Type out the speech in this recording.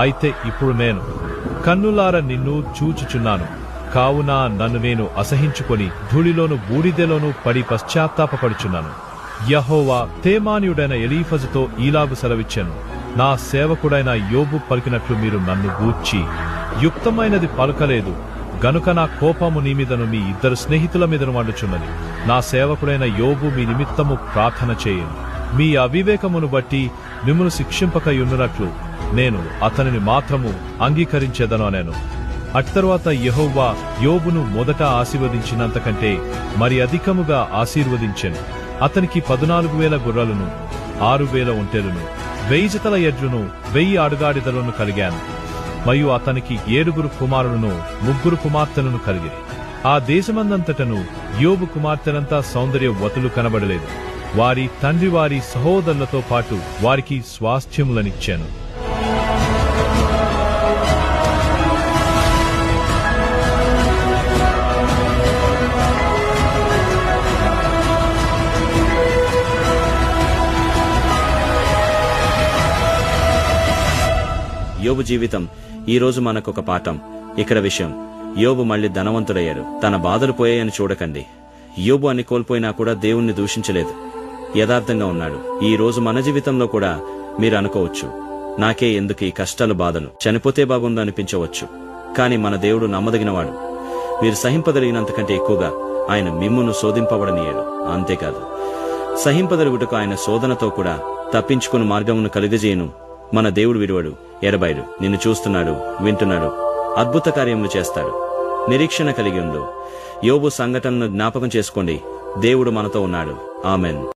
అయితే ఇప్పుడు నేను కన్నులార నిన్ను చూచుచున్నాను. కావున నన్ను నేను అసహించుకొని ధూళిలోను బూడిదెలోను పడి పశ్చాత్తాపపడుచున్నాను. యహోవా తేమాన్యుడైన ఎలీఫజుతో ఈలాగు సెలవిచ్చాను. నా సేవకుడైన యోబు పలికినట్లు మీరు నన్ను గూర్చి యుక్తమైనది పలకలేదు. గనుక నా కోపము నీ మీదను మీ ఇద్దరు స్నేహితుల మీదను వండుచున్నది. నా సేవకుడైన యోబు మీ నిమిత్తము ప్రార్థన చేయను. మీ అవివేకమును బట్టి మిమ్మల్ని శిక్షింపకయున్నట్లు నేను అతనిని మాత్రము అంగీకరించేదను నేను అట్తరువాత యెహోవా యోబును మొదట ఆశీర్వదించినంతకంటే మరి అధికముగా ఆశీర్వదించెను. అతనికి పదునాలుగు వేల గుర్రలను ఆరు వేల ఒంటెలను వెయ్యి జతల ఎడ్లను వెయ్యి అడుగాడిదలను కలిగాను. మరియు అతనికి ఏడుగురు కుమారులను ముగ్గురు కుమార్తెలను కలిగి ఆ దేశమందంతటను యోబు కుమార్తెలంతా సౌందర్య వతులు కనబడలేదు. వారి తండ్రి వారి సహోదరులతో పాటు వారికి స్వాస్థ్యములనిచ్చాను. యోబు జీవితం ఈ రోజు మనకొక పాఠం. ఇక్కడ విషయం. యోబు మళ్ళీ ధనవంతుడయ్యాడు తన బాధలు పోయాయని చూడకండి. యోబు అన్ని కోల్పోయినా కూడా దేవుణ్ణి దూషించలేదు. యథార్థంగా ఉన్నాడు. ఈ రోజు మన జీవితంలో కూడా మీరు అనుకోవచ్చు నాకే ఎందుకు ఈ కష్టాలు బాధలు? చనిపోతే బాగుండు అనిపించవచ్చు కాని మన దేవుడు నమ్మదగినవాడు. మీరు సహింపదలిగినంతకంటే ఎక్కువగా ఆయన మిమ్మును శోధింపబడనీయడు. అంతేకాదు సహింపదలుగుటకు ఆయన శోధనతో కూడా తప్పించుకుని మార్గమును కలిగజేయను మన దేవుడు విడువడు ఎడబాయుడు నిన్ను చూస్తున్నాడు వింటున్నాడు అద్భుత కార్యములు చేస్తాడు. నిరీక్షణ కలిగి ఉండు. యోబు సంఘటనను జ్ఞాపకం చేసుకోండి. దేవుడు మనతో ఉన్నాడు. ఆమెన్.